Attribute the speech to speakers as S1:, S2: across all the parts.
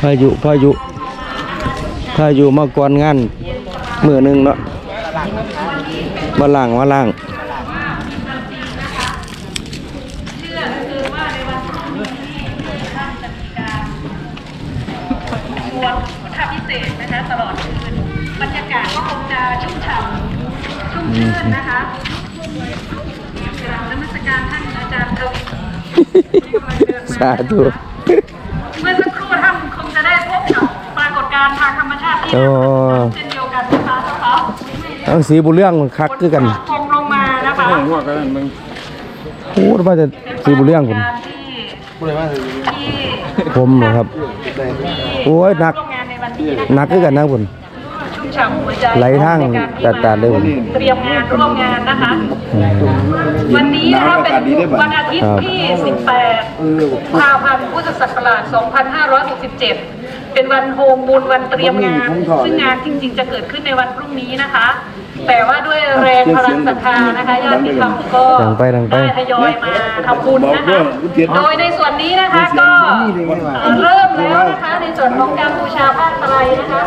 S1: พายุพายุพายุมาก่อนงานมือหนึงเนาะมาล่างมาล่าง
S2: บวชพุทธพิเศษนะคะตลอดคืนบรรยากาศก็คงจะชุ่มฉ่ำชุ่มชื่นนะคะกราบนมัสการท่านอาจารย์ทวี
S1: สาธุ
S2: เมื่อสั กฏการณ์ทางธรรมชาติที่
S1: โอ้
S2: เช่นเดียวกันนะคะเจ้าเขา
S1: ทั้งสีบุเรื่องคักคือกัน
S2: คงลงมานะคะ
S1: โอ้ว่าจะสีบุเรื่องผม
S2: การที่ที่
S1: ผมเหรอครับ โอ้ยหนัก
S2: ร่วมงานในวันนี้นะ
S1: หนักคือกันนะผม
S2: ชุ่มฉ่ำหัวใจ
S1: ไหลทางตัดๆเลยผม
S2: เตรียมงานร่วมงานนะคะ วันนี้นะคะเป็นวันอาทิตย์ที่ 18กุมภาพันธ์พุทธศักราช 2567 เป็นวันโฮมบุญวันเตรียมงาน ซึ่งงานจริงๆจะเกิดขึ้นในวันพรุ่งนี้นะคะ แต่ว่าด้วยแรงพลังศรัทธานะคะญาติธรรมก็
S1: ดังไปดังไป
S2: ได้ทยอยมาทำบุญนะคะโดยในส่วนนี้นะคะก็เริ่มแล้วนะคะในส่วนของการบูชาผ้าไตรนะคะ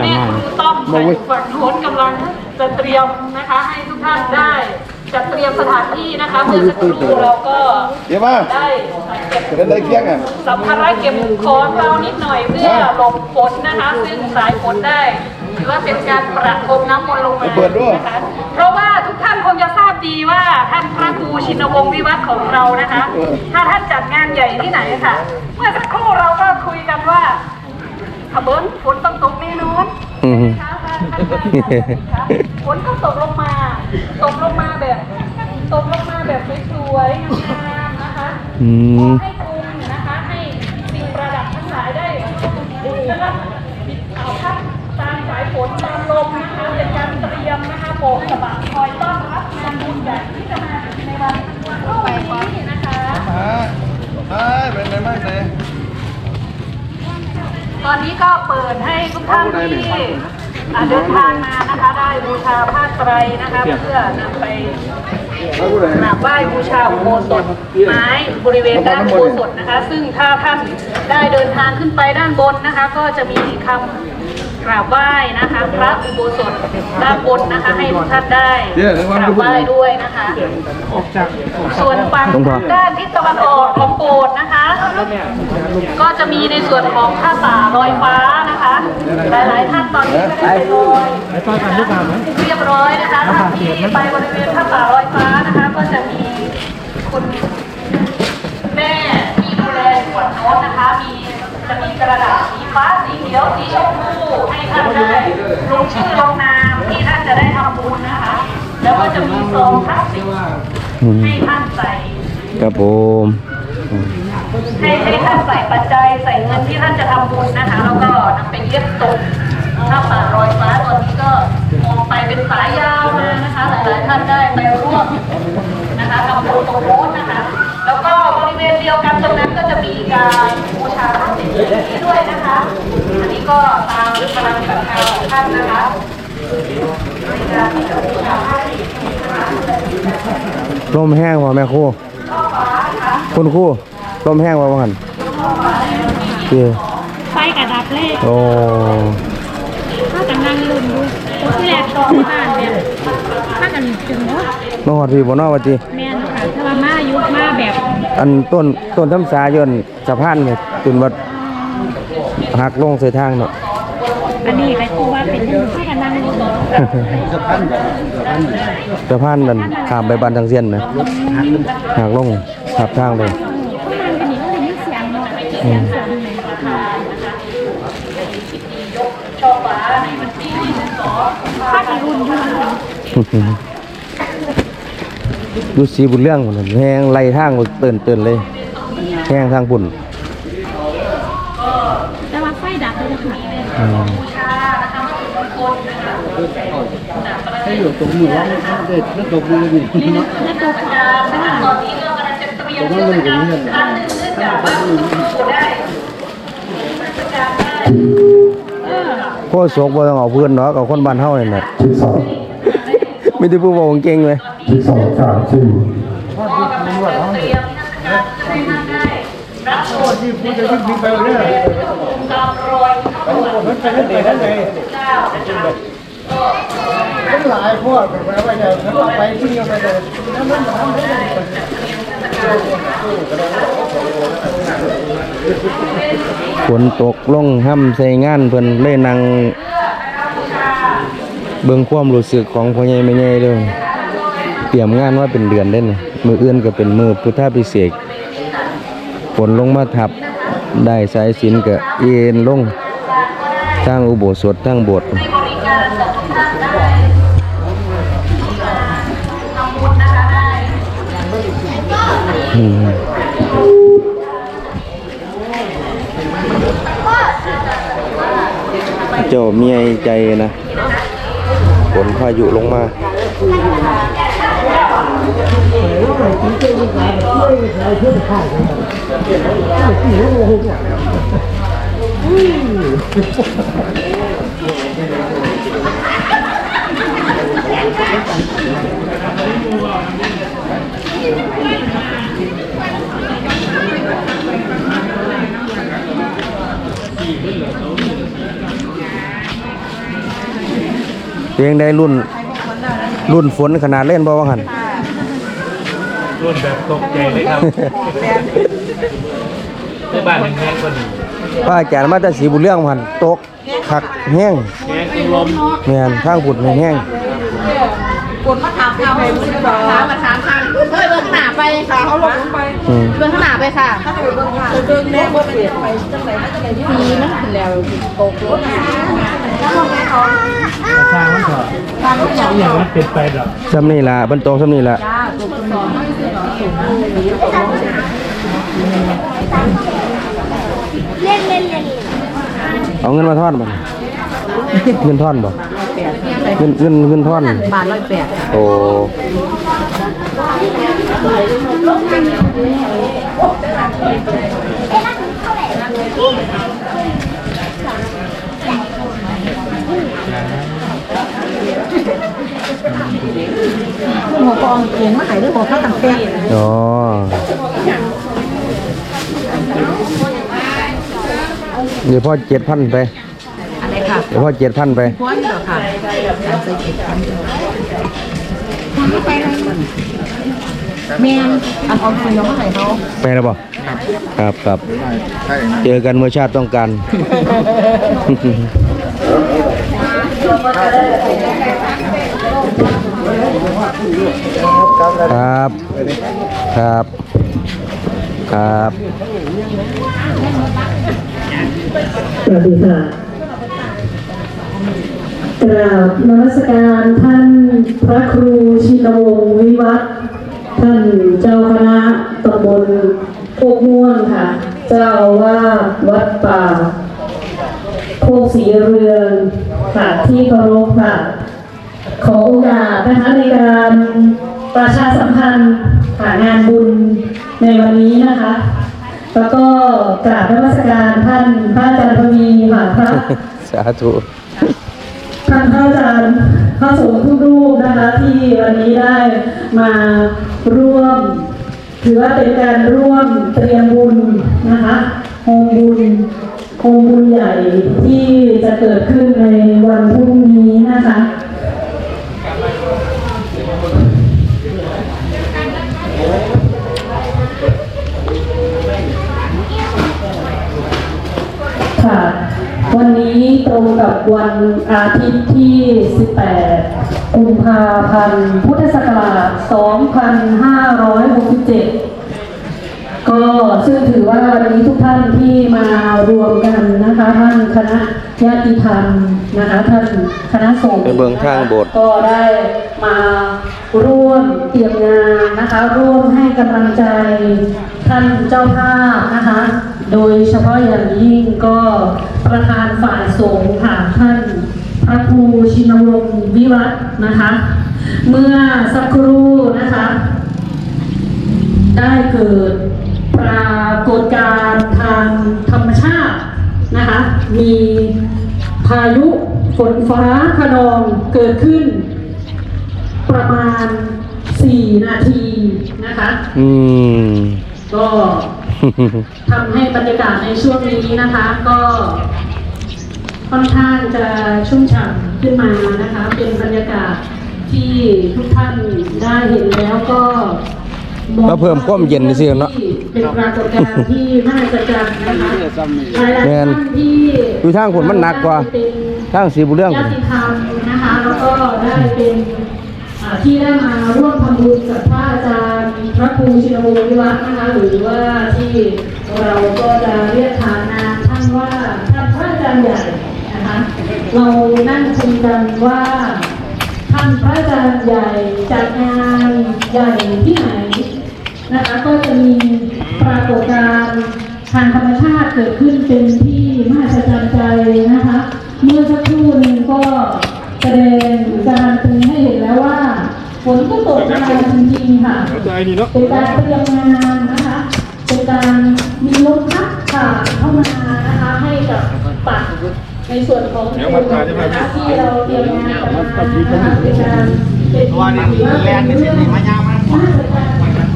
S2: แม่ครูต้อมค่ะอยู่ฝั่งโน้นกำลังจะเตรียมนะคะให้ทุกท่านได้ จัดเตรียมสถานที่นะคะเมื่อสักครู่เราก็
S3: เดี๋ยวมา
S2: ได้เก็บ
S3: เดินได้เกี้ยงอะ
S2: สัมภาระเก็บของเรานิดหน่อยเพื่อหลบฝนนะคะ ซึ่งสายฝนได้ถือว่าเป็นการประพรมน้ำมนต์ลงมานะคะเพราะว่าทุกท่านคงจะทราบดีว่าท่านพระครูชินวงศ์วิวัฒน์ของเรานะคะ ถ้าท่านจัดงานใหญ่ที่ไหนค่ะ เมื่อสักครู่เราก็คุยกันว่าขบวนฝนต้องตกแน่นอน
S1: อืม
S2: ฝนก็ตกลงมา ตกลงมาแบบตกลงมาแบบสวยๆงามๆนะคะ
S1: อืม
S2: ให้คุณนะคะให้สิ่งประดับทั้งหลายได้ได้รับเอาพัดตามสายฝนตามลมนะคะเป็นการเตรียมนะคะโปกสะบัดคอยต้อนรับงานบุญใหญ่ที่จะมาถึงในวันพรุ่งนี้นะคะ
S3: อ่าเป็นไงบ้างเนี่ย
S2: ตอนนี้ก็เปิดให้ทุกท่านที่อ่า เดินทางมานะคะได้บูชาผ้าไตรนะคะเพื่อนำไปกราบไหว้บูชาอุโบสถไม้บริเวณด้านอุโบสถนะคะ ซึ่งถ้าท่านได้เดินทางขึ้นไปด้านบนนะคะ ก็จะมีคำ กราบไหว้นะคะ พระอุโบสถด้านบนนะคะ ให้ทุกท่านได้กราบไหว้ด้วยนะคะส่วนฝั่งด้านทิศตะวันออกของโบสถ์นะคะ ก็จะมีในส่วนของผ้าป่าลอยฟ้านะคะ หลายๆท่านตอนนี้ก็ได้ไปลอยเรียบร้อยนะคะท่านที่ไปบริเวณผ้าป่าลอยฟ้านะคะ ก็จะมีคุณแม่ที่ดูแลส่วนโน้นนะคะ มีจะมีกระดาษสีฟ้า สีเขียวสีชมพูให้ท่านได้ลงชื่อลงนามที่ท่านจะได้ทำบุญนะคะ แล้วก็จะมีซองพลาสติก
S1: อืม
S2: ให้ท่านใส่
S1: ครับผมอืม
S2: ให้ให้ท่านใส่ปัจจัยใส่เงินที่ท่านจะทำบุญนะคะ แล้วก็นำไปเย็บตรงถ้าป่ารอยฟ้าตอนนี้ก็มองไปเป็นสายยาวมานะคะ หลายๆท่านได้ไปร่วมนะคะทำบุญตรง ก็ตามกำลังศรัทธาของท่านนะคะในการที่จะบูชาพระศิวลีนะคะ
S1: ลมแห้งว่ะแม่ครูคุณครูลมแห้งว่ะว่างันเจ้
S4: ไฟกระดับเลข
S1: โอ้
S4: ถ้ากันนั่งลุ้นดูตัวที่แรกตองบ้านเนี่ยถ้ากันถึงว่า
S1: มาหอดพี่บ่เนอว่าติ
S4: แม่นค่ะถ้าว่ามายุมาแบบ
S1: อันต้นต้นทำสายนสะพานนี่จนว่า หักลงใส่ทางเนาะ
S4: อันนี้ไปกูว่าเป็นยังถ้ากันนั่งลุ้น
S1: สะพานนั่นข้ามไปบ้านทางเซียนนะหักลงหักทางเลย
S4: พวกมันเป็นอย่างนี้เสียงเนาะเสียงเสียงไหน
S2: ช่อฟ้าในวันที่22
S4: ถ้ากันลุ้นอยู่
S1: ดูสีบุญเรื่องหมดเลยแห้งไล่ทางเตือนเตือนเลยแห้งทางปุ่น
S4: แต่ว่าไฟดับเลย ค่ะ
S1: อืม
S2: บูชานะคะวัตถุมงคลนะคะจากประเทศ
S3: ตกมือว่าเด็ดแล้วตกมือดิ
S4: นี่นะแล้วตัว
S2: อาจารย์นะคะตอนนี้เรากำลังจะเตรียมเทศกาลอีกครั้งหนึ่งเนื่องจากว่าคุณครูได้เทศกาลได้เออ
S1: โคตรโศกบ่ต้องเอาเพื่อนเนาะกับคนบ้านเฮานี่แหละไม่ได้ผู้บอกเก่งเลย
S5: ที่สองสามสี่
S2: พ่อกำลังจะเตรียมเทศกาลเพื่อให้ท่านได้รับชมในส่วนของพระเดช
S3: มั
S6: นเป็นเด็กนั่นไง
S3: เจ้านะคะ
S6: มันหลายพวกเป็นไปว่าจะถ้าไปที่ยังไปเลยนั่นมันทำได้
S1: ฝนตกลงห้ำใส่งานเพิ่นเลยนั่งเบิ่งความรู้สึกของพ่อใหญ่แม่ใหญ่เด้อเตรียมงานว่าเป็นเดือนเด้นี่มืออื่นก็เป็นมือพุทธาพิเศษฝนลงมาทับได้สายสินก็เอ็นลง ทางอุโบสถทางบสถ์
S3: บริการจากทุกท่านได้ทำบุญนะคะได้
S1: อืมเจ้าเมียใจนะฝนพายุลงมา เพียงได้รุ่น รุ่นฝนขนาดเล่นบ่ว่าหัน
S5: รุ่นแบบตกใจเลยครับ ในบ้านแห้งๆก็ดี
S1: ป้าอาจารย์มาแต่สีบุญเรื่องหันตกคักแห้ง
S5: แห้งลม
S1: แม่นทางผุดแห้ง
S7: คนมาถามเอาให้คุณบอกถามมาถามทางเฮ้ยเบิ่งข้างหน้าไปค่ะเขาลงไป
S1: อืม
S7: เบิ่งข้างหน้าไปค่ะเบิ่งค่ะเบิ่งแม่บ่เปลี่ยนไปจังได๋มันจังได๋ดีมันขึ้นแล้วตกรถ
S5: สร้างมันเถอะอย่างนั้นเป็นไปหรอก
S1: ซ้ำนี่ล่ะบรรโตซ้ำนี่ล่ะ เอาเงินมาทอนบ่เงินทอนบ่เงินเงินเงินทอน
S7: บาทร้อยแปด
S1: โอ้
S7: หัวกองเขียนมาให้ด้วยหัวเขาตั้งแต่
S1: อ๋อ เดี๋ยวพ่อเจ็ดพันไป
S7: อะไรค่ะ
S1: เดี๋ยวพ่อเจ็ดพันไป
S7: พวนี่เหรอค่ะแม่นอันออมสินยังมาให้เขา
S1: ไปแล้วบ่ครับครับ
S6: ใช่
S1: เจอกันเมื่อชาติต้องการครับ ครับ ครับ
S2: สวัสดีค่ะกราบนมัสการท่านพระครูชินวงศ์วิวัฒน์ท่านเจ้าคณะตำบลโคกม่วงค่ะ เจ้าอาวาวัดป่าโคกศรีเรืองค่ะที่เคารพค่ะ ขอโอกาสนะคะในการประชาสัมพันธ์หางานบุญในวันนี้นะคะ แล้วก็กราบนมัสการท่านพระอาจารย์ทวีค่ะพระ
S1: สาธุ
S2: ท่านพระอาจารย์พระสงฆ์ทุกรูปนะคะที่วันนี้ได้มาร่วม ถือว่าเป็นการร่วมเตรียมบุญนะคะโฮมบุญโฮมบุญใหญ่ที่จะเกิดขึ้นในวันพรุ่งนี้นะคะค่ะ ตรงกับวันอาทิตย์ที่ 18 กุมภาพันธ์ พุทธศักราช 2567 ก็ซึ่งถือว่าวันนี้ทุกท่านที่มารวมกันนะคะท่านคณะญาติธรรมนะคะท่านคณะสงฆ์
S1: ไปเบิ่งทางโบสถ์
S2: ก็ได้มาร่วมเตรียมงานนะคะ ร่วมให้กำลังใจท่านเจ้าภาพนะคะ โดยเฉพาะอย่างยิ่งก็ประธานฝ่ายสงฆ์ค่ะท่านพระครูชินวงศ์วิวัฒน์นะคะ เมื่อสักครู่นะคะ ได้เกิดปรากฏการณ์ทางธรรมชาตินะคะ มีพายุฝนฟ้าขนองเกิดขึ้น ประมาณ 4 นาทีนะคะ
S1: อืม
S2: ก็ ทำให้บรรยากาศในช่วงนี้นะคะ ก็ค่อนข้างจะชุ่มฉ่ำขึ้นมานะคะ เป็นบรรยากาศที่ทุกท่านได้เห็นแล้วก็มอง
S1: ก็เพิ่มความเย็นในเสียงเนาะ
S2: เป็นปรากฏการณ์ที่มหัศจรรย์นะคะหลายๆ
S1: แม่
S2: ท่าน
S1: น
S2: ที่
S1: อยู่ทางผลมันหนักกว่า
S2: เป็น
S1: ทางสีบุเรื่อง
S2: ญาติธรรมนะคะแล้วก็ได้เป็นอ่าที่ได้มาร่วมทำบุญกับพระอาจารย์ พระครูชินวงศ์วิวัฒนะคะ หรือว่าที่เราก็จะเรียกขานนามท่านว่าท่านพระอาจารย์ใหญ่นะคะ เรานั่งคุยกันว่าท่านพระอาจารย์ใหญ่จัดงานใหญ่ที่ไหนนะคะก็จะมีปรากฏการณ์ทางธรรมชาติเกิดขึ้นเป็นที่มหัศจรรย์ใจนะคะ เมื่อสักครู่นึงก็แสดงการตึงให้เห็นแล้วว่า ฝนก็ตกมาจริงๆค่ะเป็นการเตรียมงานนะคะเป็นการมีลมพัดผ่านเข้ามานะคะให้กับปักในส่วนของฝุ่นนะคะที่เราเตรียมงานกันมานะคะเป็นการเป็นว่านี่แลนด์เป็นสิ่งที่มายากมาก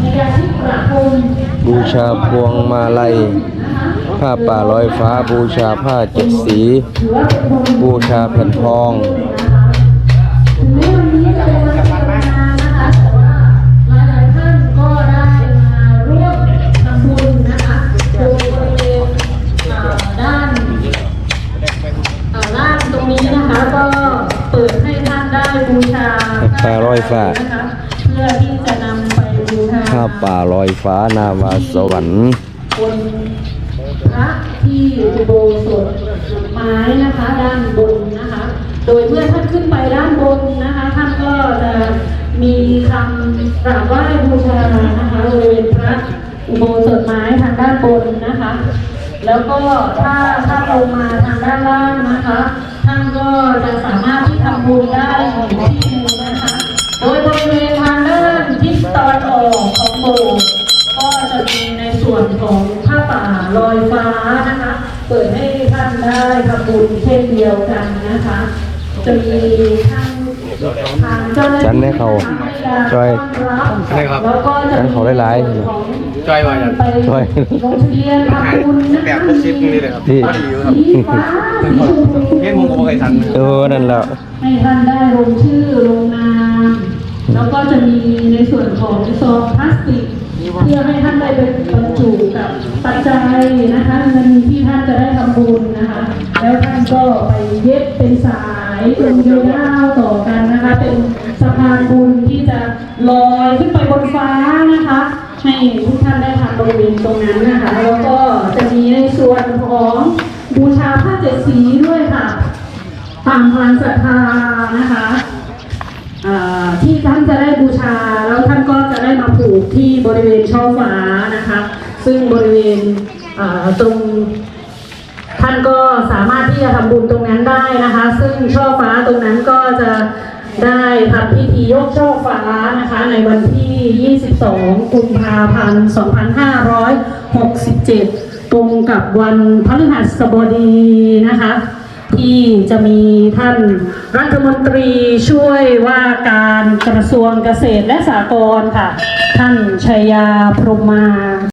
S2: ในการที่ประพรม
S1: บูชาพวงมาลัยผ้าป่าลอยฟ้า บูชาผ้าเจ็ดสี
S2: ถือว่าเป็นคน
S1: บูชาแผ่นทองา
S2: ป
S1: ลาร้อยฟ้า
S2: นะคะเพื่อที่จะนำไปบูชา
S1: ผ้าป่าลอยฟ้านาวาสวรรค์
S2: บนพระที่อุโบสถไม้นะคะด้านบนนะคะ โดยเมื่อท่านขึ้นไปด้านบนนะคะ ท่านก็จะมีคำกราบไหว้บูชานะคะบริเวณพระอุโบสถไม้ทางด้านบนนะคะ แล้วก็ถ้าถ้าลงมาทางด้านล่างนะคะ ท่านก็จะสามารถที่ทำบุญได้อีกที่ ยบริเวณทางด้านทิศตะวันออกของโบสถ์ก็จะมีในส่วนของผ้าป่าลอยฟ้านะคะ เปิดให้ท่านได้ทำบุญเช่นเดียวกันนะคะ จะมีทางทางเจ้าหน้าที่
S1: จันให้เขาช่วย
S2: รับแล้วก็จะ
S1: จันเขาหลายๆ
S2: ของ
S5: ช่วยว่าอย่าง
S2: ไป
S1: ช่วย
S2: ลงทะเบียนทำบุญนะคะ
S5: แบบพวกชิปนี่เลยครับ
S1: ที่
S2: สีฟ้าสีชมพู
S5: เฮ็ดมุงก็บ่เคยทัน
S1: เออนั่นแหละ
S2: ให้ท่านได้ลงชื่อลงนาม แล้วก็จะมีในส่วนของซองพลาสติกเพื่อให้ท่านได้ไปบรรจุกับปัจจัยนะคะเงินที่ท่านจะได้ทำบุญนะคะ แล้วท่านก็ไปเย็บเป็นสายจนยาวๆต่อกันนะคะ เป็นสะพานบุญที่จะลอยขึ้นไปบนฟ้านะคะ ให้ทุกท่านได้ทำบริเวณตรงนั้นนะคะ แล้วก็จะมีในส่วนของบูชาผ้าเจ็ดสีด้วยค่ะตามพลังศรัทธานะคะเอ่อ ที่ท่านจะได้บูชาแล้วท่านก็จะได้มาผูกที่บริเวณช่อฟ้านะคะ ซึ่งบริเวณตรงท่านก็สามารถที่จะทำบุญตรงนั้นได้นะคะ ซึ่งช่อฟ้าตรงนั้นก็จะได้ทำพิธียกช่อฟ้านะคะ ในวันที่ 22 กุมภาพันธ์ 2567 ตรงกับวันพฤหัสบดีนะคะ ที่จะมีท่านรัฐมนตรีช่วยว่าการกระทรวงเกษตรและสหกรณ์ค่ะ ท่านชัยยาพรมมา